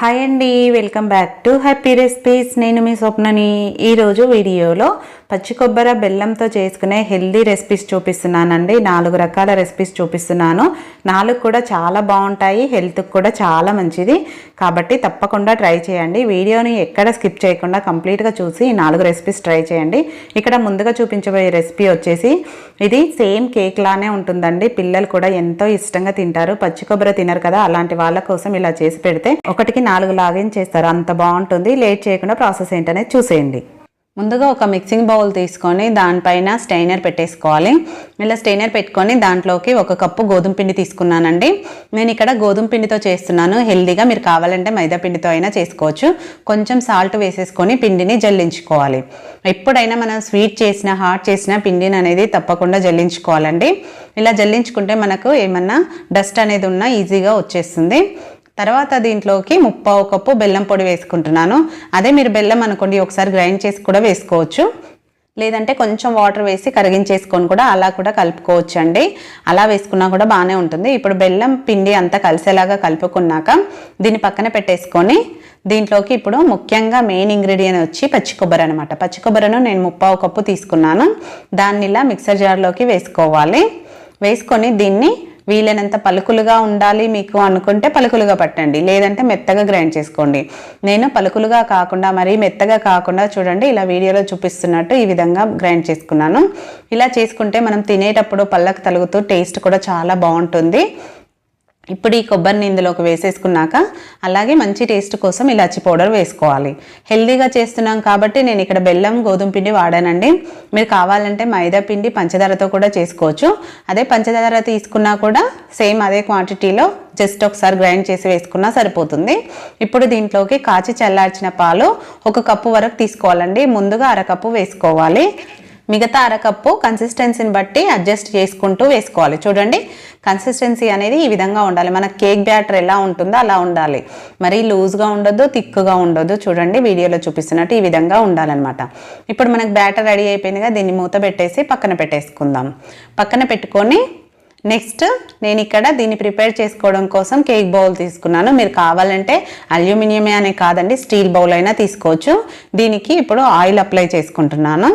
Hi అండి welcome back to happy recipes నేను మీ స్వప్నని ఈరోజు వీడియోలో పచ్చి కొబ్బరి బెల్లంతో చేసుకునే హెల్దీ రెసిపీస్ చూపిస్తున్నానండి. నాలుగు రకాల రెసిపీస్ చూపిస్తున్నాను. నాలుగు కూడా చాలా బాగుంటాయి హెల్త్కి కూడా చాలా మంచిది. కాబట్టి తప్పకుండా ట్రై చేయండి. వీడియోని ఎక్కడ స్కిప్ చేయకుండా కంప్లీట్గా చూసి ఈ నాలుగు రెసిపీస్ ట్రై చేయండి. ఇక్కడ ముందుగా చూపించబోయే రెసిపీ వచ్చేసి ఇది సేమ్ కేక్ లానే ఉంటుందండి. పిల్లలు కూడా ఎంతో ఇష్టంగా తింటారు. పచ్చి కొబ్బరి తినరు కదా అలాంటి వాళ్ళ కోసం ఇలా చేసి పెడితే ఒకటికి నాలుగు లాగిన్ చేస్తారు. అంత బాగుంటుంది. లేట్ చేయకుండా ప్రాసెస్ ఏంటనేది చూసేయండి. ముందుగా ఒక మిక్సింగ్ బౌల్ తీసుకొని దానిపైన స్టైనర్ పెట్టేసుకోవాలి. ఇలా స్టైనర్ పెట్టుకొని దాంట్లోకి ఒక కప్పు గోధుమ పిండి తీసుకున్నానండి. నేను ఇక్కడ గోధుమ పిండితో చేస్తున్నాను. హెల్దీగా మీరు కావాలంటే మైదా పిండితో అయినా చేసుకోవచ్చు. కొంచెం సాల్ట్ వేసేసుకొని పిండిని జల్లించుకోవాలి. ఎప్పుడైనా మనం స్వీట్ చేసిన హాట్ చేసిన పిండిని అనేది తప్పకుండా జల్లించుకోవాలండి. ఇలా జల్లించుకుంటే మనకు ఏమన్నా డస్ట్ అనేది ఉన్నా ఈజీగా వచ్చేస్తుంది. తర్వాత దీంట్లోకి ముప్పావు కప్పు బెల్లం పొడి వేసుకుంటున్నాను. అదే మీరు బెల్లం అనుకోండి ఒకసారి గ్రైండ్ చేసి కూడా వేసుకోవచ్చు. లేదంటే కొంచెం వాటర్ వేసి కరిగించేసుకొని కూడా అలా కూడా కలుపుకోవచ్చు అండి అలా వేసుకున్నా కూడా బాగానే ఉంటుంది. ఇప్పుడు బెల్లం పిండి అంతా కలిసేలాగా కలుపుకున్నాక దీన్ని పక్కన పెట్టేసుకొని దీంట్లోకి ఇప్పుడు ముఖ్యంగా మెయిన్ ఇంగ్రీడియంట్ వచ్చి పచ్చి కొబ్బరి అనమాట పచ్చి కొబ్బరిను నేను ముప్పావు కప్పు తీసుకున్నాను. దాన్ని ఇలా మిక్సర్ జార్లోకి వేసుకోవాలి. వేసుకొని దీన్ని వీలైనంత పలుకులుగా ఉండాలి మీకు అనుకుంటే పలుకులుగా పట్టండి. లేదంటే మెత్తగా గ్రైండ్ చేసుకోండి. నేను పలుకులుగా కాకుండా మరీ మెత్తగా కాకుండా చూడండి ఇలా వీడియోలో చూపిస్తున్నట్టు ఈ విధంగా గ్రైండ్ చేసుకున్నాను. ఇలా చేసుకుంటే మనం తినేటప్పుడు పళ్ళకు తలుగుతూ టేస్ట్ కూడా చాలా బాగుంటుంది. ఇప్పుడు ఈ కొబ్బరిని ఇందులోకి వేసేసుకున్నాక అలాగే మంచి టేస్ట్ కోసం ఇలాచి పౌడర్ వేసుకోవాలి. హెల్దీగా చేస్తున్నాం కాబట్టి నేను ఇక్కడ బెల్లం గోధుమ పిండి వాడానండి. మీరు కావాలంటే మైదా పిండి పంచదారతో కూడా చేసుకోవచ్చు. అదే పంచదార తీసుకున్నా కూడా సేమ్ అదే క్వాంటిటీలో జస్ట్ ఒకసారి గ్రైండ్ చేసి వేసుకున్నా సరిపోతుంది. ఇప్పుడు దీంట్లోకి కాచి చల్లార్చిన పాలు ఒక కప్పు వరకు తీసుకోవాలండి. ముందుగా అరకప్పు వేసుకోవాలి. మిగతా అరకప్పు కన్సిస్టెన్సీని బట్టి అడ్జస్ట్ చేసుకుంటూ వేసుకోవాలి. చూడండి కన్సిస్టెన్సీ అనేది ఈ విధంగా ఉండాలి. మన కేక్ బ్యాటర్ ఎలా ఉంటుందో అలా ఉండాలి. మరీ లూజ్గా ఉండొద్దు థిక్గా ఉండొద్దు. చూడండి వీడియోలో చూపిస్తున్నట్టు ఈ విధంగా ఉండాలన్నమాట. ఇప్పుడు మనకు బ్యాటర్ రెడీ అయిపోయిందిగా దీన్ని మూత పెట్టేసి పక్కన పెట్టేసుకుందాం. పక్కన పెట్టుకొని నెక్స్ట్ నేను ఇక్కడ దీన్ని ప్రిపేర్ చేసుకోవడం కోసం కేక్ బౌల్ తీసుకున్నాను. మీరు కావాలంటే అల్యూమినియమే అనే కాదండి స్టీల్ బౌల్ అయినా తీసుకోవచ్చు. దీనికి ఇప్పుడు ఆయిల్ అప్లై చేసుకుంటున్నాను.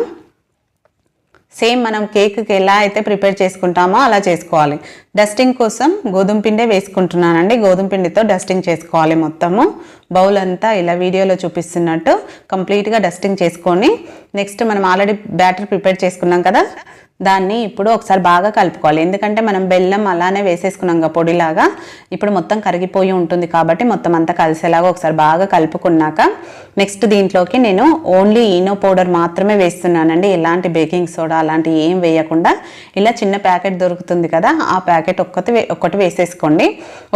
సేమ్ మనం కేక్కి ఎలా అయితే ప్రిపేర్ చేసుకుంటామో అలా చేసుకోవాలి. డస్టింగ్ కోసం గోధుమ పిండే వేసుకుంటున్నానండి. గోధుమ పిండితో డస్టింగ్ చేసుకోవాలి మొత్తము. బౌల్ అంతా ఇలా వీడియోలో చూపిస్తున్నట్టు కంప్లీట్గా డస్టింగ్ చేసుకొని నెక్స్ట్ మనం ఆల్రెడీ బ్యాటర్ ప్రిపేర్ చేసుకున్నాం కదా? దాన్ని ఇప్పుడు ఒకసారి బాగా కలుపుకోవాలి. ఎందుకంటే మనం బెల్లం అలానే వేసేసుకున్నాం పొడిలాగా. ఇప్పుడు మొత్తం కరిగిపోయి ఉంటుంది కాబట్టి మొత్తం అంతా కలిసేలాగా ఒకసారి బాగా కలుపుకున్నాక నెక్స్ట్ దీంట్లోకి నేను ఓన్లీ ఈనో పౌడర్ మాత్రమే వేస్తున్నానండి. ఎలాంటి బేకింగ్ సోడా అలాంటి ఏం వేయకుండా ఇలా చిన్న ప్యాకెట్ దొరుకుతుంది కదా ఆ ప్యాకెట్ ఒక్కటి ఒక్కటి వేసేసుకోండి.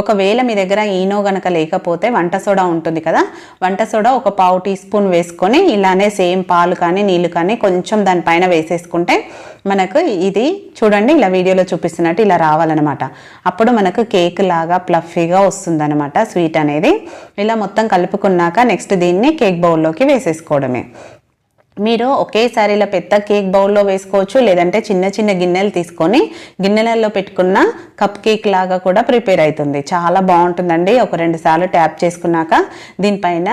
ఒకవేళ మీ దగ్గర ఈనో గనక లేకపోతే వంట సోడా ఉంటుంది కదా వంట సోడా ఒక పావు టీ స్పూన్ వేసుకొని ఇలానే సేమ్ పాలు కానీ నీళ్ళు కానీ కొంచెం దానిపైన వేసేసుకుంటే మనకు ఇది చూడండి ఇలా వీడియోలో చూపిస్తున్నట్టు ఇలా రావాలన్నమాట. అప్పుడు మనకు కేక్ లాగా ప్లఫీగా వస్తుందన్నమాట స్వీట్ అనేది. ఇలా మొత్తం కలుపుకున్నాక నెక్స్ట్ దీన్ని కేక్ బౌల్లోకి వేసేసుకోవడమే. మీరు ఒకేసారి ఇలా పెద్ద కేక్ బౌల్లో వేసుకోవచ్చు లేదంటే చిన్న చిన్న గిన్నెలు తీసుకొని గిన్నెలలో పెట్టుకున్న కప్ కేక్ లాగా కూడా ప్రిపేర్ అవుతుంది. చాలా బాగుంటుందండి. ఒక రెండు సార్లు ట్యాప్ చేసుకున్నాక దీనిపైన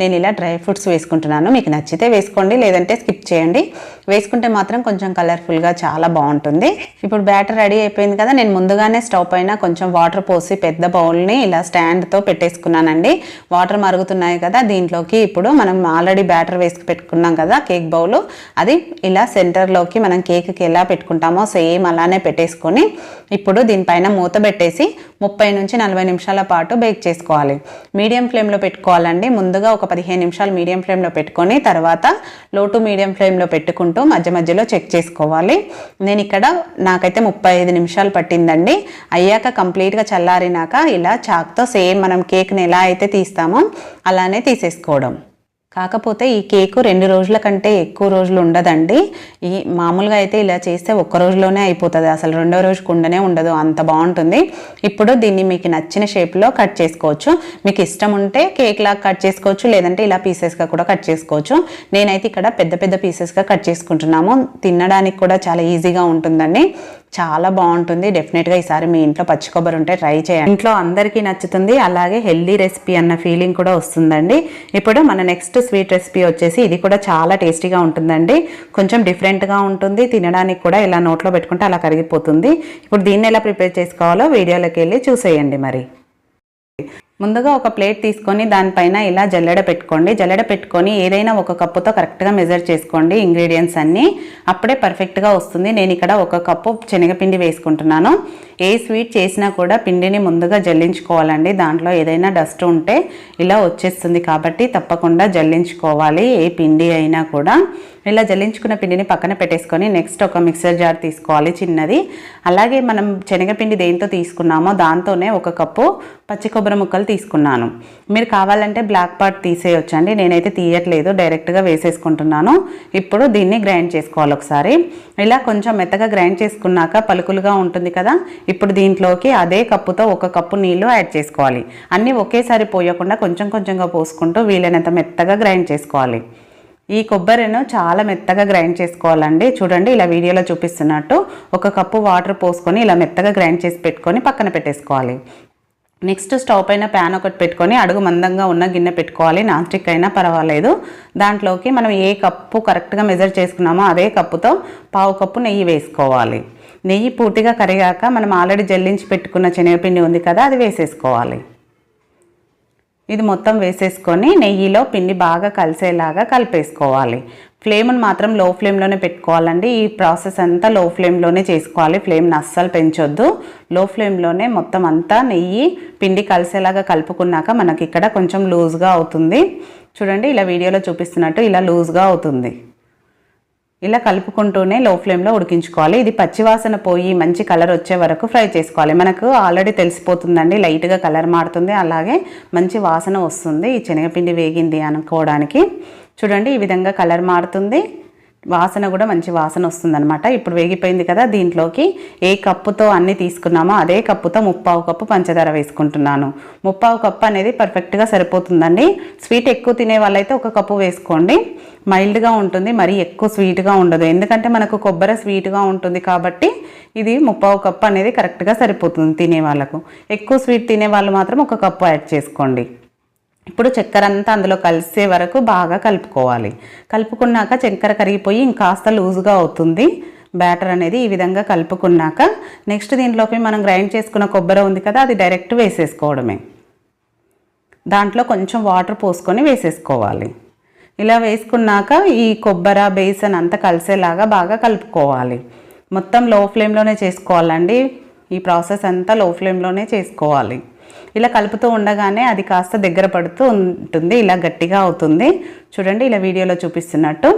నేను ఇలా డ్రై ఫ్రూట్స్ వేసుకుంటున్నాను. మీకు నచ్చితే వేసుకోండి లేదంటే స్కిప్ చేయండి. వేసుకుంటే మాత్రం కొంచెం కలర్ఫుల్గా చాలా బాగుంటుంది. ఇప్పుడు బ్యాటర్ రెడీ అయిపోయింది కదా నేను ముందుగానే స్టవ్ పైన కొంచెం వాటర్ పోసి పెద్ద బౌల్ని ఇలా స్టాండ్తో పెట్టేసుకున్నానండి. వాటర్ మరుగుతున్నాయి కదా దీంట్లోకి ఇప్పుడు మనం ఆల్రెడీ బ్యాటర్ వేసుకు పెట్టుకున్నాం కదా కేక్ బౌల్ అది ఇలా సెంటర్లోకి మనం కేక్కి ఎలా పెట్టుకుంటామో సేమ్ అలానే పెట్టేసుకొని ఇప్పుడు దీనిపైన మూత పెట్టేసి ముప్పై నుంచి నలభై నిమిషాల పాటు బేక్ చేసుకోవాలి. మీడియం ఫ్లేమ్లో పెట్టుకోవాలండి. ముందుగా ఒక పదిహేను నిమిషాలు మీడియం ఫ్లేమ్లో పెట్టుకొని తర్వాత లో టు మీడియం ఫ్లేమ్లో పెట్టుకుంటూ మధ్య మధ్యలో చెక్ చేసుకోవాలి. నేను ఇక్కడ నాకైతే ముప్పై ఐదు నిమిషాలు పట్టిందండి. అయ్యాక కంప్లీట్గా చల్లారినాక ఇలా చాక్తో సేమ్ మనం కేక్ని ఎలా అయితే తీస్తామో అలానే తీసేసుకోవడం. కాకపోతే ఈ కేకు రెండు రోజుల కంటే ఎక్కువ రోజులు ఉండదండి. ఈ మామూలుగా అయితే ఇలా చేస్తే ఒక్క రోజులోనే అయిపోతుంది. అసలు రెండో రోజు కుండనే ఉండదు. అంత బాగుంటుంది. ఇప్పుడు దీన్ని మీకు నచ్చిన షేప్లో కట్ చేసుకోవచ్చు. మీకు ఇష్టం ఉంటే కేక్ లాగా కట్ చేసుకోవచ్చు. లేదంటే ఇలా పీసెస్గా కూడా కట్ చేసుకోవచ్చు. నేనైతే ఇక్కడ పెద్ద పెద్ద పీసెస్గా కట్ చేసుకుంటున్నాము. తినడానికి కూడా చాలా ఈజీగా ఉంటుందండి. చాలా బాగుంటుంది. డెఫినెట్గా ఈసారి మీ ఇంట్లో పచ్చి కొబ్బరి ఉంటే ట్రై చేయండి. ఇంట్లో అందరికీ నచ్చుతుంది. అలాగే హెల్దీ రెసిపీ అన్న ఫీలింగ్ కూడా వస్తుందండి. ఇప్పుడు మన నెక్స్ట్ స్వీట్ రెసిపీ వచ్చేసి ఇది కూడా చాలా టేస్టీగా ఉంటుందండి. కొంచెం డిఫరెంట్గా ఉంటుంది. తినడానికి కూడా ఇలా నోట్లో పెట్టుకుంటే అలా కరిగిపోతుంది. ఇప్పుడు దీన్ని ఎలా ప్రిపేర్ చేసుకోవాలో వీడియోలోకి వెళ్ళి చూసేయండి మరి. ముందుగా ఒక ప్లేట్ తీసుకొని దానిపైన ఇలా జల్లెడ పెట్టుకోండి. జల్లెడ పెట్టుకొని ఏదైనా ఒక కప్పుతో కరెక్ట్గా మెజర్ చేసుకోండి ఇంగ్రీడియంట్స్ అన్నీ. అప్పుడే పర్ఫెక్ట్గా వస్తుంది. నేను ఇక్కడ ఒక కప్పు శనగపిండి వేసుకుంటున్నాను. ఏ స్వీట్ చేసినా కూడా పిండిని ముందుగా జల్లించుకోవాలండి. దాంట్లో ఏదైనా డస్ట్ ఉంటే ఇలా వచ్చేస్తుంది కాబట్టి తప్పకుండా జల్లించుకోవాలి. ఏ పిండి అయినా కూడా ఇలా జల్లించుకున్న పిండిని పక్కన పెట్టేసుకొని నెక్స్ట్ ఒక మిక్సర్ జార్ తీసుకోవాలి చిన్నది. అలాగే మనం శనగపిండి దేంతో తీసుకున్నామో దాంతోనే ఒక కప్పు పచ్చి కొబ్బరి ముక్కలు తీసుకున్నాను. మీరు కావాలంటే బ్లాక్ పార్ట్ తీసేయొచ్చండి. నేనైతే తీయట్లేదు. డైరెక్ట్గా వేసేసుకుంటున్నాను. ఇప్పుడు దీన్ని గ్రైండ్ చేసుకోవాలి ఒకసారి. ఇలా కొంచెం మెత్తగా గ్రైండ్ చేసుకున్నాక పలుకులుగా ఉంటుంది కదా ఇప్పుడు దీంట్లోకి అదే కప్పుతో ఒక కప్పు నీళ్ళు యాడ్ చేసుకోవాలి. అన్నీ ఒకేసారి పోయకుండా కొంచెం కొంచెంగా పోసుకుంటూ వీలైనంత మెత్తగా గ్రైండ్ చేసుకోవాలి. ఈ కొబ్బరిను చాలా మెత్తగా గ్రైండ్ చేసుకోవాలండి. చూడండి ఇలా వీడియోలో చూపిస్తున్నట్టు ఒక కప్పు వాటర్ పోసుకొని ఇలా మెత్తగా గ్రైండ్ చేసి పెట్టుకొని పక్కన పెట్టేసుకోవాలి. నెక్స్ట్ స్టవ్ పైన ప్యాన్ ఒకటి పెట్టుకొని అడుగు మందంగా ఉన్న గిన్నె పెట్టుకోవాలి. నాన్ స్టిక్ అయినా పర్వాలేదు. దాంట్లోకి మనం ఏ కప్పు కరెక్ట్గా మెజర్ చేసుకున్నామో అదే కప్పుతో పావు కప్పు నెయ్యి వేసుకోవాలి. నెయ్యి పూర్తిగా కరిగాక మనం ఆల్రెడీ జల్లించి పెట్టుకున్న శనగపిండి ఉంది కదా అది వేసేసుకోవాలి. ఇది మొత్తం వేసేసుకొని నెయ్యిలో పిండి బాగా కలిసేలాగా కలిపేసుకోవాలి. ఫ్లేమ్ని మాత్రం లో ఫ్లేమ్లోనే పెట్టుకోవాలండి. ఈ ప్రాసెస్ అంతా లో ఫ్లేమ్లోనే చేసుకోవాలి. ఫ్లేమ్ని అస్సలు పెంచొద్దు. లో ఫ్లేమ్లోనే మొత్తం అంతా నెయ్యి పిండి కలిసేలాగా కలుపుకున్నాక మనకి ఇక్కడ కొంచెం లూజ్గా అవుతుంది. చూడండి ఇలా వీడియోలో చూపిస్తున్నట్టు ఇలా లూజ్గా అవుతుంది. ఇలా కలుపుకుంటూనే లో ఫ్లేమ్లో ఉడికించుకోవాలి. ఇది పచ్చివాసన పోయి మంచి కలర్ వచ్చే వరకు ఫ్రై చేసుకోవాలి. మనకు ఆల్రెడీ తెలిసిపోతుందండి లైట్గా కలర్ మారుతుంది అలాగే మంచి వాసన వస్తుంది ఈ శనగపిండి వేగింది అనుకోవడానికి. చూడండి ఈ విధంగా కలర్ మారుతుంది. వాసన కూడా మంచి వాసన వస్తుందన్నమాట. ఇప్పుడు వేగిపోయింది కదా దీంట్లోకి ఏ కప్పుతో అన్ని తీసుకున్నామో అదే కప్పుతో ముప్పావు కప్పు పంచదార వేసుకుంటున్నాను. ముప్పావు కప్పు అనేది పర్ఫెక్ట్గా సరిపోతుందండి. స్వీట్ ఎక్కువ తినే వాళ్ళైతే ఒక కప్పు వేసుకోండి. మైల్డ్గా ఉంటుంది మరీ ఎక్కువ స్వీట్గా ఉండదు. ఎందుకంటే మనకు కొబ్బరి స్వీట్గా ఉంటుంది కాబట్టి ఇది ముప్పావు కప్పు అనేది కరెక్ట్గా సరిపోతుంది తినే వాళ్ళకు. ఎక్కువ స్వీట్ తినే వాళ్ళు మాత్రం ఒక కప్పు యాడ్ చేసుకోండి. ఇప్పుడు చక్కెర అంతా అందులో కలిసే వరకు బాగా కలుపుకోవాలి. కలుపుకున్నాక చక్కెర కరిగిపోయి ఇంకాస్త లూజుగా అవుతుంది. బ్యాటర్ అనేది ఈ విధంగా కలుపుకున్నాక నెక్స్ట్ దీంట్లోకి మనం గ్రైండ్ చేసుకున్న కొబ్బరి ఉంది కదా అది డైరెక్ట్ వేసేసుకోవడమే. దాంట్లో కొంచెం వాటర్ పోసుకొని వేసేసుకోవాలి. ఇలా వేసుకున్నాక ఈ కొబ్బరి బేసన్ అంతా కలిసేలాగా బాగా కలుపుకోవాలి. మొత్తం లో ఫ్లేమ్లోనే చేసుకోవాలండి. ఈ ప్రాసెస్ అంతా లో ఫ్లేమ్లోనే చేసుకోవాలి. ఇలా కలుపుతూ ఉండగానే అది కాస్త దగ్గర పడుతూ ఉంటుంది ఇలా గట్టిగా అవుతుంది. చూడండి ఇలా వీడియోలో చూపిస్తున్నట్టు.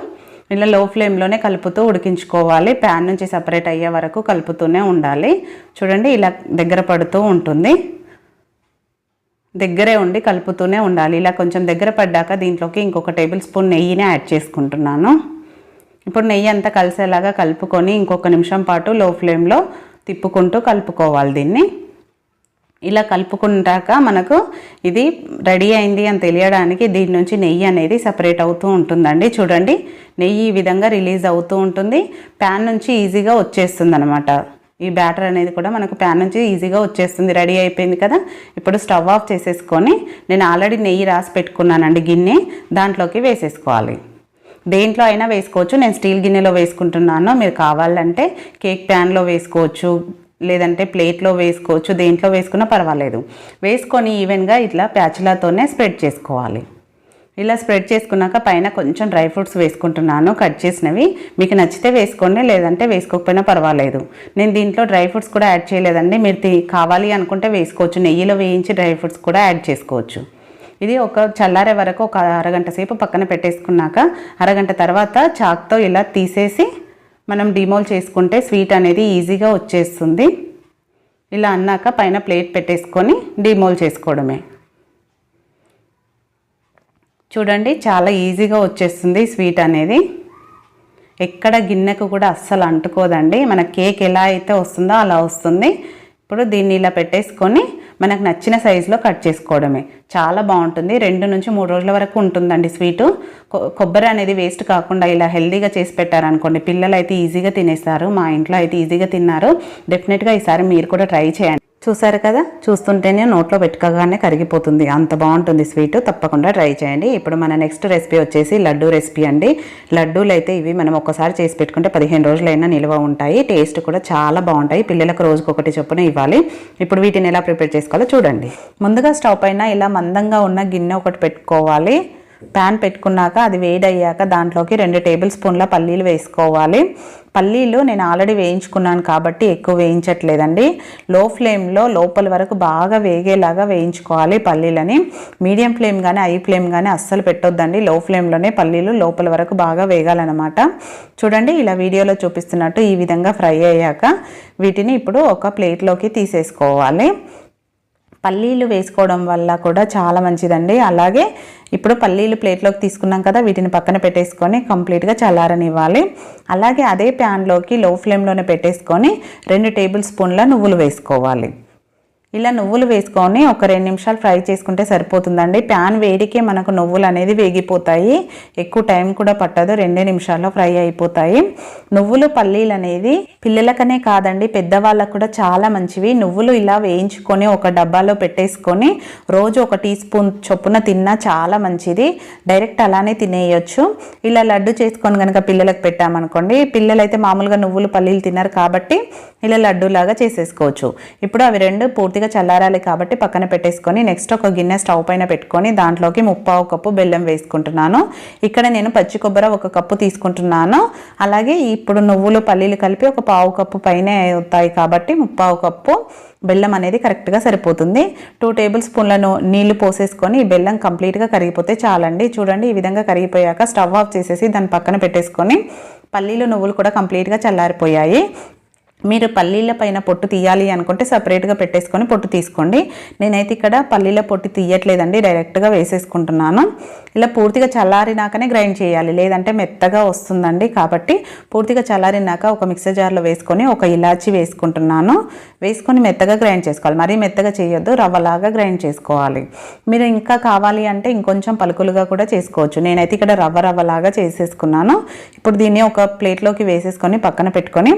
ఇలా లో ఫ్లేమ్లోనే కలుపుతూ ఉడికించుకోవాలి. ప్యాన్ నుంచి సపరేట్ అయ్యే వరకు కలుపుతూనే ఉండాలి. చూడండి ఇలా దగ్గర పడుతూ ఉంటుంది. దగ్గరే ఉండి కలుపుతూనే ఉండాలి. ఇలా కొంచెం దగ్గర పడ్డాక దీంట్లోకి ఇంకొక టేబుల్ స్పూన్ నెయ్యిని యాడ్ చేసుకుంటున్నాను. ఇప్పుడు నెయ్యి అంతా కలిసేలాగా కలుపుకొని ఇంకొక నిమిషం పాటు లో ఫ్లేమ్లో తిప్పుకుంటూ కలుపుకోవాలి దీన్ని. ఇలా కలుపుకుంటాక మనకు ఇది రెడీ అయింది అని తెలియడానికి దీని నుంచి నెయ్యి అనేది సపరేట్ అవుతూ ఉంటుందండి. చూడండి నెయ్యి ఈ విధంగా రిలీజ్ అవుతూ ఉంటుంది. ప్యాన్ నుంచి ఈజీగా వచ్చేస్తుంది అనమాట ఈ బ్యాటర్ అనేది కూడా మనకు ప్యాన్ నుంచి ఈజీగా వచ్చేస్తుంది. రెడీ అయిపోయింది కదా? ఇప్పుడు స్టవ్ ఆఫ్ చేసేసుకొని నేను ఆల్రెడీ నెయ్యి రాసి పెట్టుకున్నానండి గిన్నె. దాంట్లోకి వేసేసుకోవాలి. దేంట్లో అయినా వేసుకోవచ్చు. నేను స్టీల్ గిన్నెలో వేసుకుంటున్నాను. మీరు కావాలంటే కేక్ ప్యాన్లో వేసుకోవచ్చు. లేదంటే ప్లేట్లో వేసుకోవచ్చు దేంట్లో వేసుకున్నా పర్వాలేదు. వేసుకొని ఈవెన్గా ఇట్లా ప్యాచులతోనే స్ప్రెడ్ చేసుకోవాలి. ఇలా స్ప్రెడ్ చేసుకున్నాక పైన కొంచెం డ్రై ఫ్రూట్స్ వేసుకుంటున్నాను కట్ చేసినవి. మీకు నచ్చితే వేసుకోండి లేదంటే వేసుకోకపోయినా పర్వాలేదు. నేను దీంట్లో డ్రై ఫ్రూట్స్ కూడా యాడ్ చేయలేదండి. మీరు కావాలి అనుకుంటే వేసుకోవచ్చు. నెయ్యిలో వేయించి డ్రై ఫ్రూట్స్ కూడా యాడ్ చేసుకోవచ్చు. ఇది ఒక చల్లారే వరకు ఒక అరగంట సేపు పక్కన పెట్టేసుకున్నాక అరగంట తర్వాత చాక్తో ఇలా తీసేసి మనం డిమోల్ చేసుకుంటే స్వీట్ అనేది ఈజీగా వచ్చేస్తుంది. ఇలా అన్నాక పైన ప్లేట్ పెట్టేసుకొని డిమోల్ చేసుకోవడమే. చూడండి చాలా ఈజీగా వచ్చేస్తుంది స్వీట్ అనేది. ఎక్కడ గిన్నెకు కూడా అస్సలు అంటుకోదండి. మన కేక్ ఎలా అయితే వస్తుందో అలా వస్తుంది. ఇప్పుడు దీన్ని ఇలా పెట్టేసుకొని మనకు నచ్చిన సైజులో కట్ చేసుకోవడమే. చాలా బాగుంటుంది. రెండు నుంచి మూడు రోజుల వరకు ఉంటుందండి స్వీటు కొ- కొబ్బరి అనేది వేస్ట్ కాకుండా ఇలా హెల్దీగా చేసి పెట్టారనుకోండి పిల్లలు అయితే ఈజీగా తినేస్తారు మా ఇంట్లో అయితే ఈజీగా తిన్నారు. డెఫినెట్గా ఈసారి మీరు కూడా ట్రై చేయండి. చూసారు కదా? చూస్తుంటేనే నోట్లో పెట్టుకోగానే కరిగిపోతుంది. అంత బాగుంటుంది స్వీట్. తప్పకుండా ట్రై చేయండి. ఇప్పుడు మన నెక్స్ట్ రెసిపీ వచ్చేసి లడ్డు రెసిపీ అండి. లడ్డూలు అయితే ఇవి మనం ఒక్కసారి చేసి పెట్టుకుంటే పదిహేను రోజులైనా నిల్వ ఉంటాయి. టేస్ట్ కూడా చాలా బాగుంటాయి. పిల్లలకు రోజుకొకటి ఒకటి చొప్పున ఇవ్వాలి. ఇప్పుడు వీటిని ఎలా ప్రిపేర్ చేసుకోవాలో చూడండి. ముందుగా స్టవ్ పైన ఇలా మందంగా ఉన్న గిన్నె ఒకటి పెట్టుకోవాలి. ప్యాన్ పెట్టుకున్నాక అది వేడయ్యాక దాంట్లోకి రెండు టేబుల్ స్పూన్ల పల్లీలు వేసుకోవాలి. పల్లీలు నేను ఆల్రెడీ వేయించుకున్నాను కాబట్టి ఎక్కువ వేయించట్లేదండి. లో ఫ్లేమ్లో లోపల వరకు బాగా వేగేలాగా వేయించుకోవాలి పల్లీలని. మీడియం ఫ్లేమ్ కానీ హై ఫ్లేమ్ కానీ అస్సలు పెట్టొద్దండి. లో ఫ్లేమ్లోనే పల్లీలు లోపల వరకు బాగా వేగాలన్నమాట. చూడండి ఇలా వీడియోలో చూపిస్తున్నట్టు ఈ విధంగా ఫ్రై అయ్యాక వీటిని ఇప్పుడు ఒక ప్లేట్లోకి తీసేసుకోవాలి. పల్లీలు వేసుకోవడం వల్ల కూడా చాలా మంచిదండి. అలాగే ఇప్పుడు పల్లీలు ప్లేట్లోకి తీసుకున్నాం కదా వీటిని పక్కన పెట్టేసుకొని కంప్లీట్గా చల్లారనివ్వాలి. అలాగే అదే ప్యాన్లోకి లో ఫ్లేమ్లోనే పెట్టేసుకొని రెండు టేబుల్ స్పూన్ల నువ్వులు వేసుకోవాలి. ఇలా నువ్వులు వేసుకొని ఒక రెండు నిమిషాలు ఫ్రై చేసుకుంటే సరిపోతుందండి. ప్యాన్ వేడికే మనకు నువ్వులు అనేది వేగిపోతాయి. ఎక్కువ టైం కూడా పట్టదు. రెండే నిమిషాల్లో ఫ్రై అయిపోతాయి. నువ్వులు పల్లీలు అనేది పిల్లలకనే కాదండి పెద్దవాళ్ళకు కూడా చాలా మంచివి. నువ్వులు ఇలా వేయించుకొని ఒక డబ్బాలో పెట్టేసుకొని రోజు ఒక టీ స్పూన్ చొప్పున తిన్నా చాలా మంచిది. డైరెక్ట్ అలానే తినేయొచ్చు. ఇలా లడ్డు చేసుకొని కనుక పిల్లలకు పెట్టామనుకోండి పిల్లలైతే మామూలుగా నువ్వులు పల్లీలు తిన్నారు కాబట్టి ఇలా లడ్డూలాగా చేసేసుకోవచ్చు. ఇప్పుడు అవి రెండు పూర్తిగా చల్లారాలి కాబట్టి పక్కన పెట్టేసుకొని నెక్స్ట్ ఒక గిన్నె స్టవ్ పైన పెట్టుకొని దాంట్లోకి ముప్పావు కప్పు బెల్లం వేసుకుంటున్నాను. ఇక్కడ నేను పచ్చి కొబ్బరి ఒక కప్పు తీసుకుంటున్నాను. అలాగే ఇప్పుడు నువ్వులు పల్లీలు కలిపి ఒక పావు కప్పు పైనే అవుతాయి కాబట్టి ముప్పావు కప్పు బెల్లం అనేది కరెక్ట్గా సరిపోతుంది. టూ టేబుల్ స్పూన్లను నీళ్ళు పోసేసుకొని ఈ బెల్లం కంప్లీట్గా కరిగిపోతే చాలండి. చూడండి ఈ విధంగా కరిగిపోయాక స్టవ్ ఆఫ్ చేసేసి దాని పక్కన పెట్టేసుకొని పల్లీలు నువ్వులు కూడా కంప్లీట్గా చల్లారిపోయాయి. మీరు పల్లీల పైన పొట్టు తీయాలి అనుకుంటే సపరేట్గా పెట్టేసుకొని పొట్టు తీసుకోండి. నేనైతే ఇక్కడ పల్లీల పొట్టు తీయట్లేదండి డైరెక్ట్గా వేసేసుకుంటున్నాను. ఇలా పూర్తిగా చల్లారినాకనే గ్రైండ్ చేయాలి లేదంటే మెత్తగా వస్తుందండి. కాబట్టి పూర్తిగా చల్లారినాక ఒక మిక్సర్ జార్లో వేసుకొని ఒక ఇలాచి వేసుకుంటున్నాను. వేసుకొని మెత్తగా గ్రైండ్ చేసుకోవాలి మరీ మెత్తగా చేయొద్దు రవ్వలాగా గ్రైండ్ చేసుకోవాలి. మీరు ఇంకా కావాలి అంటే ఇంకొంచెం పలుకులుగా కూడా చేసుకోవచ్చు. నేనైతే ఇక్కడ రవ్వ రవ్వలాగా చేసేసుకున్నాను. ఇప్పుడు దీన్ని ఒక ప్లేట్లోకి వేసేసుకొని పక్కన పెట్టుకొని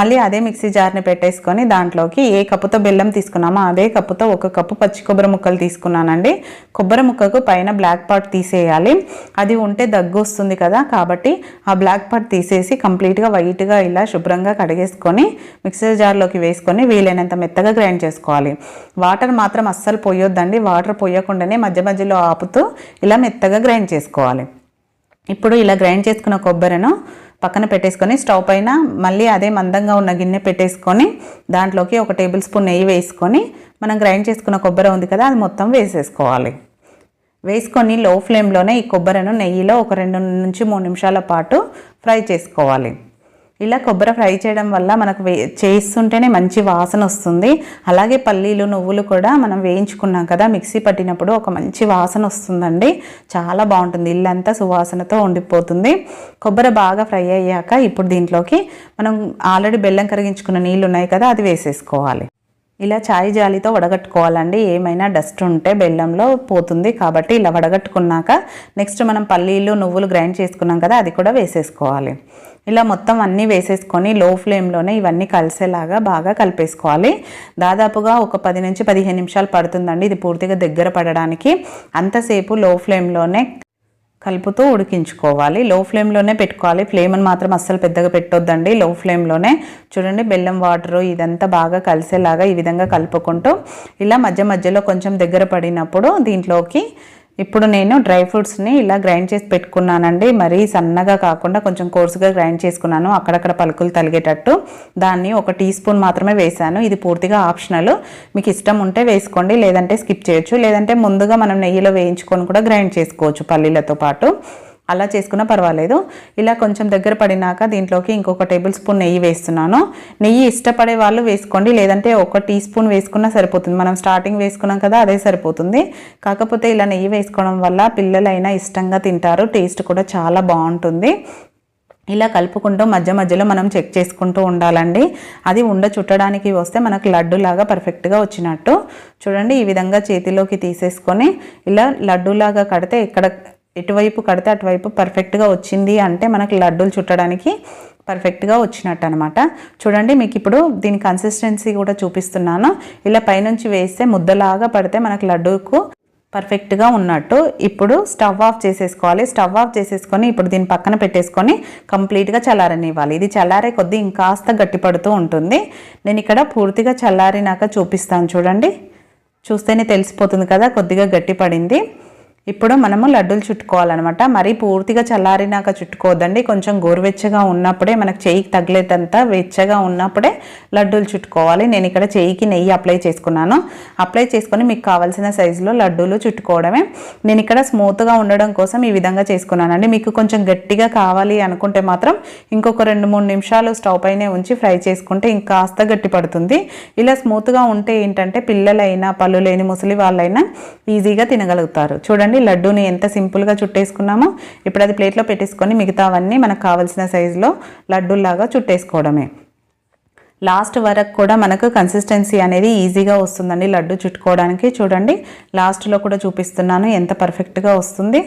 మళ్ళీ అదే మిక్సీ జార్ని పెట్టేసుకొని దాంట్లోకి ఏ కప్పుతో బెల్లం తీసుకున్నామో అదే కప్పుతో ఒక కప్పు పచ్చి కొబ్బరి ముక్కలు తీసుకున్నానండి. కొబ్బరి ముక్కకు పైన బ్లాక్ పార్ట్ తీసేయాలి. అది ఉంటే దగ్గు వస్తుంది కదా కాబట్టి ఆ బ్లాక్ పార్ట్ తీసేసి కంప్లీట్గా వైట్గా ఇలా శుభ్రంగా కడిగేసుకొని మిక్సర్ జార్లోకి వేసుకొని వీలైనంత మెత్తగా గ్రైండ్ చేసుకోవాలి. వాటర్ మాత్రం అస్సలు పోయొద్దండి. వాటర్ పోయకుండానే మధ్య మధ్యలో ఆపుతూ ఇలా మెత్తగా గ్రైండ్ చేసుకోవాలి. ఇప్పుడు ఇలా గ్రైండ్ చేసుకున్న కొబ్బరిను పక్కన పెట్టేసుకొని స్టవ్ పైన మళ్ళీ అదే మందంగా ఉన్న గిన్నె పెట్టేసుకొని దాంట్లోకి ఒక టేబుల్ స్పూన్ నెయ్యి వేసుకొని మనం గ్రైండ్ చేసుకున్న కొబ్బరి ఉంది కదా అది మొత్తం వేసేసుకోవాలి. వేసుకొని లో ఫ్లేమ్లోనే ఈ కొబ్బరిను నెయ్యిలో ఒక రెండు నుంచి మూడు నిమిషాల పాటు ఫ్రై చేసుకోవాలి. ఇలా కొబ్బరి ఫ్రై చేయడం వల్ల మనకు వే చేస్తుంటేనే మంచి వాసన వస్తుంది. అలాగే పల్లీలు నువ్వులు కూడా మనం వేయించుకున్నాం కదా మిక్సీ పట్టినప్పుడు ఒక మంచి వాసన వస్తుందండి. చాలా బాగుంటుంది. ఇల్లంతా సువాసనతో ఉండిపోతుంది. కొబ్బరి బాగా ఫ్రై అయ్యాక ఇప్పుడు దీంట్లోకి మనం ఆల్రెడీ బెల్లం కరిగించుకున్న నీళ్ళు ఉన్నాయి కదా అది వేసేసుకోవాలి. ఇలా చాయ్ జాలితో వడగట్టుకోవాలండి. ఏమైనా డస్ట్ ఉంటే బెల్లంలో పోతుంది కాబట్టి ఇలా వడగట్టుకున్నాక నెక్స్ట్ మనం పల్లీలు నువ్వులు గ్రైండ్ చేసుకున్నాం కదా అది కూడా వేసేసుకోవాలి. ఇలా మొత్తం అన్నీ వేసేసుకొని లో ఫ్లేమ్లోనే ఇవన్నీ కలిసేలాగా బాగా కలిపేసుకోవాలి. దాదాపుగా ఒక పది నుంచి పదిహేను నిమిషాలు పడుతుందండి ఇది పూర్తిగా దగ్గర పడడానికి. అంతసేపు లో ఫ్లేమ్లోనే కలుపుతూ ఉడికించుకోవాలి. లో ఫ్లేమ్లోనే పెట్టుకోవాలి. ఫ్లేమ్ని మాత్రం అస్సలు పెద్దగా పెట్టొద్దండి. లో ఫ్లేమ్లోనే చూడండి బెల్లం వాటరు ఇదంతా బాగా కలిసేలాగా ఈ విధంగా కలుపుకుంటూ ఇలా మధ్య మధ్యలో కొంచెం దగ్గర పడినప్పుడు దీంట్లోకి ఇప్పుడు నేను డ్రై ఫ్రూట్స్ని ఇలా గ్రైండ్ చేసి పెట్టుకున్నానండి. మరీ సన్నగా కాకుండా కొంచెం కోర్సుగా గ్రైండ్ చేసుకున్నాను. అక్కడక్కడ పలుకులు తలిగేటట్టు. దాన్ని ఒక టీ స్పూన్ మాత్రమే వేశాను. ఇది పూర్తిగా ఆప్షనల్. మీకు ఇష్టం ఉంటే వేసుకోండి. లేదంటే స్కిప్ చేయొచ్చు. లేదంటే ముందుగా మనం నెయ్యిలో వేయించుకొని కూడా గ్రైండ్ చేసుకోవచ్చు పల్లీలతో పాటు. అలా చేసుకున్నా పర్వాలేదు. ఇలా కొంచెం దగ్గర పడినాక దీంట్లోకి ఇంకొక టేబుల్ స్పూన్ నెయ్యి వేస్తున్నాను. నెయ్యి ఇష్టపడే వాళ్ళు వేసుకోండి. లేదంటే ఒక టీ స్పూన్ వేసుకున్నా సరిపోతుంది. మనం స్టార్టింగ్ వేసుకున్నాం కదా అదే సరిపోతుంది. కాకపోతే ఇలా నెయ్యి వేసుకోవడం వల్ల పిల్లలైనా ఇష్టంగా తింటారు. టేస్ట్ కూడా చాలా బాగుంటుంది. ఇలా కలుపుకుంటూ మధ్య మధ్యలో మనం చెక్ చేసుకుంటూ ఉండాలండి. అది ఉండ చుట్టడానికి వస్తే మనకు లడ్డులాగా పర్ఫెక్ట్గా వచ్చినట్టు. చూడండి ఈ విధంగా చేతిలోకి తీసేసుకొని ఇలా లడ్డులాగా కడితే ఇక్కడ ఎటువైపు కడితే అటువైపు పర్ఫెక్ట్గా వచ్చింది అంటే మనకి లడ్డూలు చుట్టడానికి పర్ఫెక్ట్గా వచ్చినట్టు అనమాట చూడండి మీకు ఇప్పుడు దీని కన్సిస్టెన్సీ కూడా చూపిస్తున్నాను. ఇలా పైనుంచి వేస్తే ముద్దలాగా పడితే మనకి లడ్డూకు పర్ఫెక్ట్గా ఉన్నట్టు. ఇప్పుడు స్టవ్ ఆఫ్ చేసేసుకోవాలి. స్టవ్ ఆఫ్ చేసేసుకొని ఇప్పుడు దీన్ని పక్కన పెట్టేసుకొని కంప్లీట్గా చల్లారనివ్వాలి. ఇది చల్లారే కొద్దీ ఇంకాస్త గట్టిపడుతూ ఉంటుంది. నేను ఇక్కడ పూర్తిగా చల్లారినాక చూపిస్తాను చూడండి. చూస్తేనే తెలిసిపోతుంది కదా కొద్దిగా గట్టిపడింది ఇప్పుడు మనము లడ్డూలు చుట్టుకోవాలన్నమాట. మరీ పూర్తిగా చల్లారినాక చుట్టుకోవద్దండి. కొంచెం గోరువెచ్చగా ఉన్నప్పుడే మనకు చేయికి తగిలేటంత వెచ్చగా ఉన్నప్పుడే లడ్డూలు చుట్టుకోవాలి. నేను ఇక్కడ చేయికి నెయ్యి అప్లై చేసుకున్నాను. అప్లై చేసుకొని మీకు కావాల్సిన సైజులో లడ్డూలు చుట్టుకోవడమే. నేను ఇక్కడ స్మూత్గా ఉండడం కోసం ఈ విధంగా చేసుకున్నానండి. మీకు కొంచెం గట్టిగా కావాలి అనుకుంటే మాత్రం ఇంకొక రెండు మూడు నిమిషాలు స్టవ్ పైనే ఉంచి ఫ్రై చేసుకుంటే ఇంకాస్త గట్టి పడుతుంది. ఇలా స్మూత్గా ఉంటే ఏంటంటే పిల్లలైనా పళ్ళు లేని ముసలి వాళ్ళైనా ఈజీగా తినగలుగుతారు. చూడండి లడ్డూని ఎంత సింపుల్గా చుట్టేసుకున్నామో ఇప్పుడు అది ప్లేట్లో పెట్టేసుకొని మిగతావన్నీ మనకు కావాల్సిన సైజులో లడ్డూలాగా చుట్టేసుకోవడమే. లాస్ట్ వరకు కూడా మనకు కన్సిస్టెన్సీ అనేది ఈజీగా వస్తుందండి లడ్డు చుట్టుకోవడానికి. చూడండి లాస్ట్లో కూడా చూపిస్తున్నాను ఎంత పర్ఫెక్ట్గా వస్తుంది.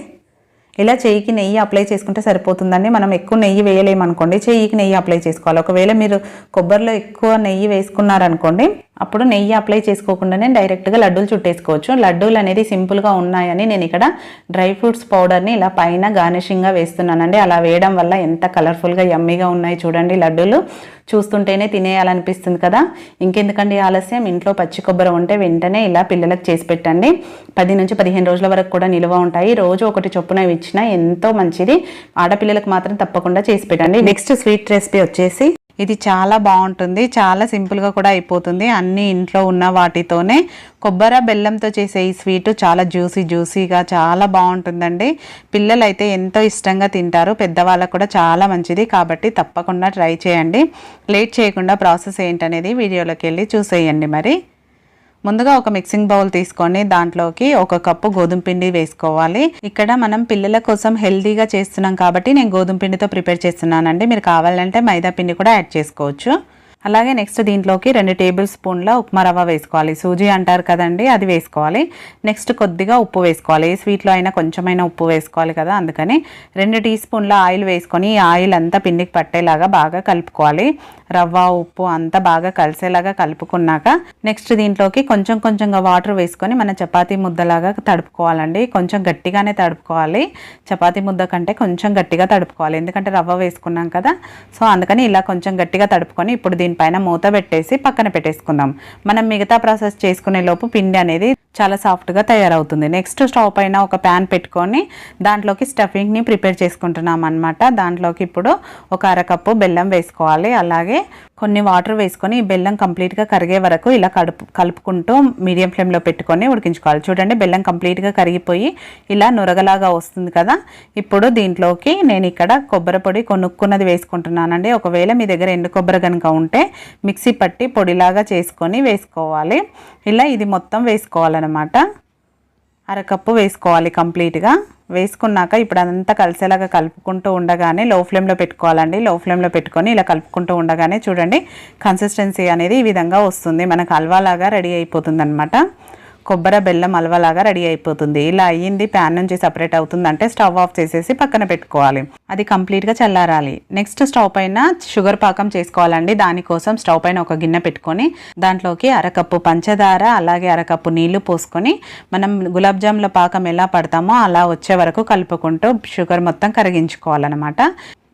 ఇలా చెయ్యికి నెయ్యి అప్లై చేసుకుంటే సరిపోతుందండి. మనం ఎక్కువ నెయ్యి వేయలేమనుకోండి చెయ్యికి నెయ్యి అప్లై చేసుకోవాలి. ఒకవేళ మీరు కొబ్బరిలో ఎక్కువ నెయ్యి వేసుకున్నారనుకోండి అప్పుడు నెయ్యి అప్లై చేసుకోకుండానే డైరెక్ట్గా లడ్డూలు చుట్టేసుకోవచ్చు. లడ్డూలు అనేది సింపుల్గా ఉన్నాయని నేను ఇక్కడ డ్రై ఫ్రూట్స్ పౌడర్ని ఇలా పైన గార్నిషింగ్గా వేస్తున్నానండి. అలా వేయడం వల్ల ఎంత కలర్ఫుల్గా యమ్మీగా ఉన్నాయి చూడండి లడ్డూలు. చూస్తుంటేనే తినేయాలనిపిస్తుంది కదా. ఇంకెందుకండి ఆలస్యం? ఇంట్లో పచ్చి కొబ్బరి ఉంటే వెంటనే ఇలా పిల్లలకు చేసి పెట్టండి. పది నుంచి పదిహేను రోజుల వరకు కూడా నిల్వ ఉంటాయి. రోజు ఒకటి చొప్పున ఇచ్చినా ఎంతో మంచిది. ఆడపిల్లలకు మాత్రం తప్పకుండా చేసి పెట్టండి. నెక్స్ట్ స్వీట్ రెసిపీ వచ్చేసి ఇది చాలా బాగుంటుంది చాలా సింపుల్గా కూడా అయిపోతుంది. అన్ని ఇంట్లో ఉన్న వాటితోనే కొబ్బరి బెల్లంతో చేసే ఈ స్వీట్ చాలా జ్యూసీ జ్యూసీగా చాలా బాగుంటుందండి. పిల్లలైతే ఎంతో ఇష్టంగా తింటారు పెద్దవాళ్ళకు కూడా చాలా మంచిది. కాబట్టి తప్పకుండా ట్రై చేయండి. లేట్ చేయకుండా ప్రాసెస్ ఏంటనేది వీడియోలోకి వెళ్ళి చూసేయండి మరి. ముందుగా ఒక మిక్సింగ్ బౌల్ తీసుకొని దాంట్లోకి ఒక కప్పు గోధుమ పిండి వేసుకోవాలి. ఇక్కడ మనం పిల్లల కోసం హెల్దీగా చేస్తున్నాం కాబట్టి నేను గోధుమ పిండితో ప్రిపేర్ చేస్తున్నానండి. మీరు కావాలంటే మైదా పిండి కూడా యాడ్ చేసుకోవచ్చు. అలాగే నెక్స్ట్ దీంట్లోకి రెండు టేబుల్ స్పూన్ల ఉప్మా రవ్వ వేసుకోవాలి. సూజీ అంటారు కదండి అది వేసుకోవాలి. నెక్స్ట్ కొద్దిగా ఉప్పు వేసుకోవాలి. స్వీట్లో అయినా కొంచెమైనా ఉప్పు వేసుకోవాలి కదా అందుకని రెండు టీ స్పూన్ల ఆయిల్ వేసుకొని ఈ ఆయిల్ అంతా పిండికి పట్టేలాగా బాగా కలుపుకోవాలి. రవ్వ ఉప్పు అంతా బాగా కలిసేలాగా కలుపుకున్నాక నెక్స్ట్ దీంట్లోకి కొంచెం కొంచెంగా వాటర్ వేసుకొని మన చపాతీ ముద్దలాగా తడుపుకోవాలండి. కొంచెం గట్టిగానే తడుపుకోవాలి. చపాతీ ముద్ద కంటే కొంచెం గట్టిగా తడుపుకోవాలి. ఎందుకంటే రవ్వ వేసుకున్నాం కదా సో అందుకని ఇలా కొంచెం గట్టిగా తడుపుకొని ఇప్పుడు దీనిపైన మూత పెట్టేసి పక్కన పెట్టేసుకుందాం. మనం మిగతా ప్రాసెస్ చేసుకునే లోపు పిండి అనేది చాలా సాఫ్ట్గా తయారవుతుంది. నెక్స్ట్ స్టవ్ పైన ఒక ప్యాన్ పెట్టుకొని దాంట్లోకి స్టఫింగ్ని ప్రిపేర్ చేసుకుంటున్నాం అనమాట దాంట్లోకి ఇప్పుడు ఒక అరకప్పు బెల్లం వేసుకోవాలి. అలాగే కొన్ని వాటర్ వేసుకొని ఈ బెల్లం కంప్లీట్గా కరిగే వరకు ఇలా కడుపు కలుపుకుంటూ మీడియం ఫ్లేమ్లో పెట్టుకొని ఉడికించుకోవాలి. చూడండి బెల్లం కంప్లీట్గా కరిగిపోయి ఇలా నురగలాగా వస్తుంది కదా. ఇప్పుడు దీంట్లోకి నేను ఇక్కడ కొబ్బరి పొడి కొనుక్కున్నది వేసుకుంటున్నానండి. ఒకవేళ మీ దగ్గర ఎండు కొబ్బరి కనుక ఉంటే మిక్సీ పట్టి పొడిలాగా చేసుకొని వేసుకోవాలి. ఇలా ఇది మొత్తం వేసుకోవాలన్నమాట. అరకప్పు వేసుకోవాలి కంప్లీట్గా. వేసుకున్నాక ఇప్పుడు అదంతా కలిసేలాగా కలుపుకుంటూ ఉండగానే లో ఫ్లేమ్లో పెట్టుకోవాలండి లో ఫ్లేమ్లో పెట్టుకొని ఇలా కలుపుకుంటూ ఉండగానే చూడండి కన్సిస్టెన్సీ అనేది ఈ విధంగా వస్తుంది. మనకు హల్వాలాగా రెడీ అయిపోతుంది అనమాట కొబ్బరి బెల్లం హల్వాలాగా రెడీ అయిపోతుంది. ఇలా అయ్యింది ప్యాన్ నుంచి సపరేట్ అవుతుందంటే స్టవ్ ఆఫ్ చేసేసి పక్కన పెట్టుకోవాలి. అది కంప్లీట్గా చల్లారాలి. నెక్స్ట్ స్టవ్ పైన షుగర్ పాకం చేసుకోవాలండి. దానికోసం స్టవ్ పైన ఒక గిన్నె పెట్టుకొని దాంట్లోకి అరకప్పు పంచదార అలాగే అరకప్పు నీళ్ళు పోసుకొని మనం గులాబ్ జాముల పాకం ఎలా పడతామో అలా వచ్చే వరకు కలుపుకుంటూ షుగర్ మొత్తం కరిగించుకోవాలన్నమాట.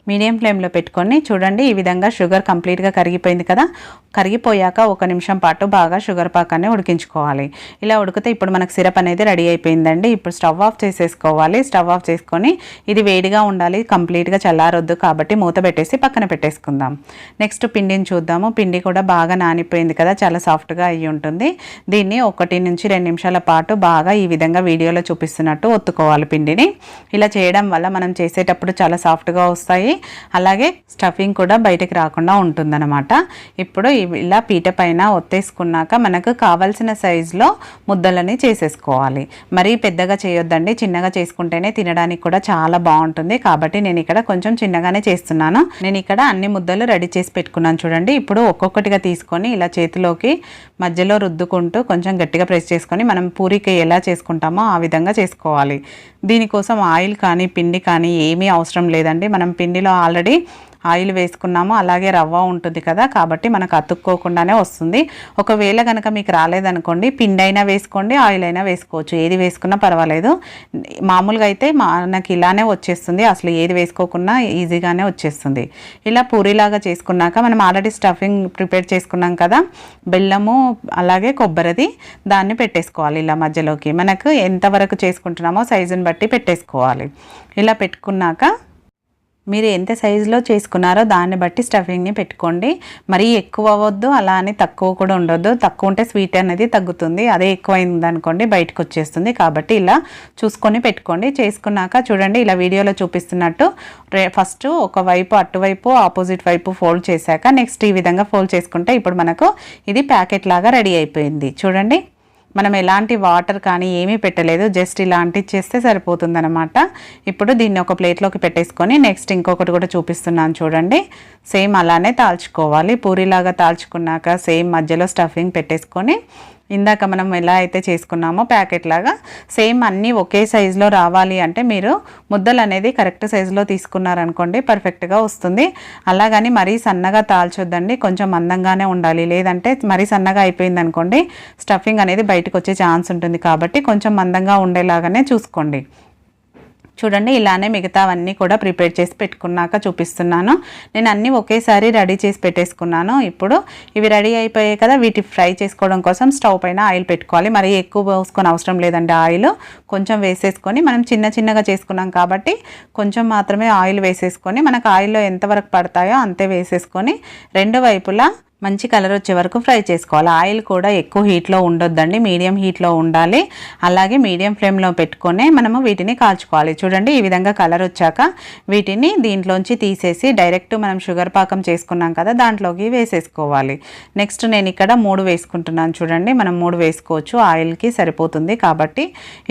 మీడియం ఫ్లేమ్లో పెట్టుకొని చూడండి ఈ విధంగా షుగర్ కంప్లీట్గా కరిగిపోయింది కదా. కరిగిపోయాక ఒక నిమిషం పాటు బాగా షుగర్ పాకాన్ని ఉడికించుకోవాలి. ఇలా ఉడికితే ఇప్పుడు మనకు సిరప్ అనేది రెడీ అయిపోయిందండి. ఇప్పుడు స్టవ్ ఆఫ్ చేసేసుకోవాలి. స్టవ్ ఆఫ్ చేసుకొని ఇది వేడిగా ఉండాలి. కంప్లీట్గా చల్లారొద్దు కాబట్టి మూత పెట్టేసి పక్కన పెట్టేసుకుందాం. నెక్స్ట్ పిండిని చూద్దాము. పిండి కూడా బాగా నానిపోయింది కదా. చాలా సాఫ్ట్గా అయ్యి ఉంటుంది. దీన్ని ఒకటి నుంచి రెండు నిమిషాల పాటు బాగా ఈ విధంగా వీడియోలో చూపిస్తున్నట్టు ఒత్తుకోవాలి పిండిని. ఇలా చేయడం వల్ల మనం చేసేటప్పుడు చాలా సాఫ్ట్గా వస్తాయి. అలాగే స్టఫింగ్ కూడా బయటకు రాకుండా ఉంటుందన్నమాట. ఇప్పుడు ఇలా పీట పైన ఒత్తేసుకున్నాక మనకు కావాల్సిన సైజులో ముద్దలని చేసేసుకోవాలి. మరీ పెద్దగా చేయొద్దండి చిన్నగా చేసుకుంటేనే తినడానికి కూడా చాలా బాగుంటుంది. కాబట్టి నేను ఇక్కడ కొంచెం చిన్నగానే చేస్తున్నాను. నేను ఇక్కడ అన్ని ముద్దలు రెడీ చేసి పెట్టుకున్నాను చూడండి. ఇప్పుడు ఒక్కొక్కటిగా తీసుకొని ఇలా చేతిలోకి మధ్యలో రుద్దుకుంటూ కొంచెం గట్టిగా ప్రెస్ చేసుకొని మనం పూరికి ఎలా చేసుకుంటామో ఆ విధంగా చేసుకోవాలి. దీనికోసం ఆయిల్ కానీ పిండి కానీ ఏమీ అవసరం లేదండి. మనం పిండిలో ఆల్రెడీ ఆయిల్ వేసుకున్నాము అలాగే రవ్వ ఉంటుంది కదా కాబట్టి మనకు అతుక్కోకుండానే వస్తుంది. ఒకవేళ కనుక మీకు రాలేదనుకోండి పిండి అయినా వేసుకోండి ఆయిల్ అయినా వేసుకోవచ్చు. ఏది వేసుకున్నా పర్వాలేదు. మామూలుగా అయితే మనకి ఇలానే వచ్చేస్తుంది. అసలు ఏది వేసుకోకుండా ఈజీగానే వచ్చేస్తుంది. ఇలా పూరిలాగా చేసుకున్నాక మనం ఆల్రెడీ స్టఫింగ్ ప్రిపేర్ చేసుకున్నాం కదా బెల్లము అలాగే కొబ్బరిది దాన్ని పెట్టేసుకోవాలి ఇలా మధ్యలోకి. మనకు ఎంతవరకు చేసుకుంటున్నామో సైజుని బట్టి పెట్టేసుకోవాలి. ఇలా పెట్టుకున్నాక మీరు ఎంత సైజులో చేసుకున్నారో దాన్ని బట్టి స్టఫింగ్ని పెట్టుకోండి. మరీ ఎక్కువ అవ్వద్దు అలా అని తక్కువ కూడా ఉండొద్దు. తక్కువ ఉంటే స్వీట్ అనేది తగ్గుతుంది. అదే ఎక్కువ అనుకోండి బయటకు వచ్చేస్తుంది. కాబట్టి ఇలా చూసుకొని పెట్టుకోండి. చేసుకున్నాక చూడండి ఇలా వీడియోలో చూపిస్తున్నట్టు ఫస్ట్ ఒక వైపు అటువైపు ఆపోజిట్ వైపు ఫోల్డ్ చేశాక నెక్స్ట్ ఈ విధంగా ఫోల్డ్ చేసుకుంటే ఇప్పుడు మనకు ఇది ప్యాకెట్ లాగా రెడీ అయిపోయింది. చూడండి. మనం ఎలాంటి వాటర్ కానీ ఏమీ పెట్టలేదు జస్ట్ ఇలాంటి చేస్తే సరిపోతుందనమాట ఇప్పుడు దీన్ని ఒక ప్లేట్లోకి పెట్టేసుకొని నెక్స్ట్ ఇంకొకటి కూడా చూపిస్తున్నాను చూడండి. సేమ్ అలానే తాల్చుకోవాలి. పూరిలాగా తాల్చుకున్నాక సేమ్ మధ్యలో స్టఫింగ్ పెట్టేసుకొని ఇందాక మనం ఎలా అయితే చేసుకున్నామో ప్యాకెట్ లాగా సేమ్ అన్నీ ఒకే సైజులో రావాలి అంటే మీరు ముద్దలు అనేది కరెక్ట్ సైజులో తీసుకున్నారనుకోండి పర్ఫెక్ట్గా వస్తుంది. అలాగని మరీ సన్నగా తాల్చొద్దండి కొంచెం మందంగానే ఉండాలి. లేదంటే మరీ సన్నగా అయిపోయింది అనుకోండి స్టఫింగ్ అనేది బయటకు వచ్చే ఛాన్స్ ఉంటుంది కాబట్టి కొంచెం మందంగా ఉండేలాగానే చూసుకోండి. చూడండి ఇలానే మిగతావన్నీ కూడా ప్రిపేర్ చేసి పెట్టుకున్నాక చూపిస్తున్నాను. నేను అన్నీ ఒకేసారి రెడీ చేసి పెట్టేసుకున్నాను. ఇప్పుడు ఇవి రెడీ అయిపోయాయి కదా వీటి ఫ్రై చేసుకోవడం కోసం స్టవ్ పైన ఆయిల్ పెట్టుకోవాలి. మరి ఎక్కువ పోసుకొని అవసరం లేదండి ఆయిల్. కొంచెం వేసేసుకొని మనం చిన్న చిన్నగా చేసుకున్నాం కాబట్టి కొంచెం మాత్రమే ఆయిల్ వేసేసుకొని మనకు ఆయిల్లో ఎంతవరకు పడతాయో అంతే వేసేసుకొని రెండు వైపులా మంచి కలర్ వచ్చే వరకు ఫ్రై చేసుకోవాలి. ఆయిల్ కూడా ఎక్కువ హీట్లో ఉండొద్దండి. మీడియం హీట్లో ఉండాలి. అలాగే మీడియం ఫ్లేమ్లో పెట్టుకొని మనము వీటిని కాల్చుకోవాలి. చూడండి ఈ విధంగా కలర్ వచ్చాక వీటిని దీంట్లోంచి తీసేసి డైరెక్ట్ మనం షుగర్ పాకం చేసుకున్నాం కదా దాంట్లోకి వేసేసుకోవాలి. నెక్స్ట్ నేను ఇక్కడ మూడు వేసుకుంటున్నాను చూడండి. మనం మూడు వేసుకోవచ్చు. ఆయిల్కి సరిపోతుంది కాబట్టి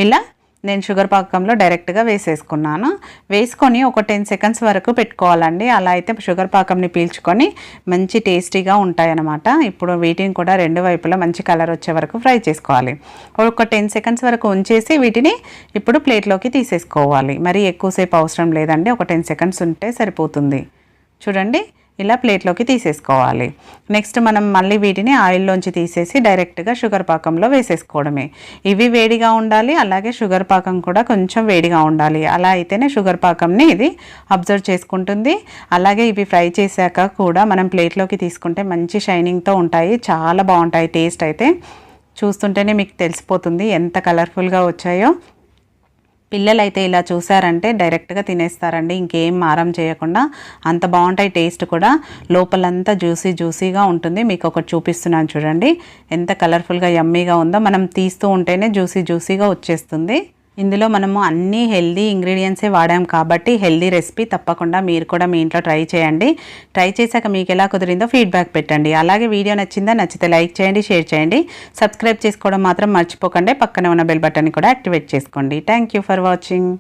ఇలా నేను షుగర్ పాకంలో డైరెక్ట్గా వేసేసుకున్నాను. వేసుకొని ఒక టెన్ సెకండ్స్ వరకు పెట్టుకోవాలండి. అలా అయితే షుగర్ పాకంని పీల్చుకొని మంచి టేస్టీగా ఉంటాయన్నమాట. ఇప్పుడు వీటిని కూడా రెండు వైపులా మంచి కలర్ వచ్చే వరకు ఫ్రై చేసుకోవాలి. ఒక టెన్ సెకండ్స్ వరకు ఉంచేసి వీటిని ఇప్పుడు ప్లేట్లోకి తీసేసుకోవాలి. మరి ఎక్కువసేపు అవసరం లేదండి. ఒక టెన్ సెకండ్స్ ఉంటే సరిపోతుంది. చూడండి ఇలా ప్లేట్లోకి తీసేసుకోవాలి. నెక్స్ట్ మనం మళ్ళీ వీటిని ఆయిల్లోంచి తీసేసి డైరెక్ట్గా షుగర్ పాకంలో వేసేసుకోవడమే. ఇవి వేడిగా ఉండాలి అలాగే షుగర్ పాకం కూడా కొంచెం వేడిగా ఉండాలి. అలా అయితేనే షుగర్ పాకంని ఇది అబ్జర్వ్ చేసుకుంటుంది. అలాగే ఇవి ఫ్రై చేశాక కూడా మనం ప్లేట్లోకి తీసుకుంటే మంచి షైనింగ్తో ఉంటాయి చాలా బాగుంటాయి టేస్ట్ అయితే. చూస్తుంటేనే మీకు తెలిసిపోతుంది ఎంత కలర్ఫుల్గా వచ్చాయో. పిల్లలైతే ఇలా చూసారంటే డైరెక్ట్గా తినేస్తారండి. ఇంకేం మారం చేయకుండా అంత బాగుంటాయి టేస్ట్ కూడా. లోపలంతా జ్యూసీ జ్యూసీగా ఉంటుంది. మీకు ఒకటి చూపిస్తున్నాను చూడండి. ఎంత కలర్ఫుల్గా యమ్మీగా ఉందో. మనం తీస్తూ ఉంటేనే జ్యూసీ జ్యూసీగా వచ్చేస్తుంది. ఇందులో మనము అన్ని హెల్దీ ఇంగ్రీడియంట్సే వాడాం కాబట్టి హెల్దీ రెసిపీ తప్పకుండా మీరు కూడా మీ ఇంట్లో ట్రై చేయండి. ట్రై చేశాక మీకు ఎలా కుదిరిందో ఫీడ్బ్యాక్ పెట్టండి. అలాగే వీడియో నచ్చిందా నచ్చితే లైక్ చేయండి షేర్ చేయండి. సబ్స్క్రైబ్ చేసుకోవడం మాత్రం మర్చిపోకండి. పక్కనే ఉన్న బెల్ బటన్ కూడా యాక్టివేట్ చేసుకోండి. Thank for watching.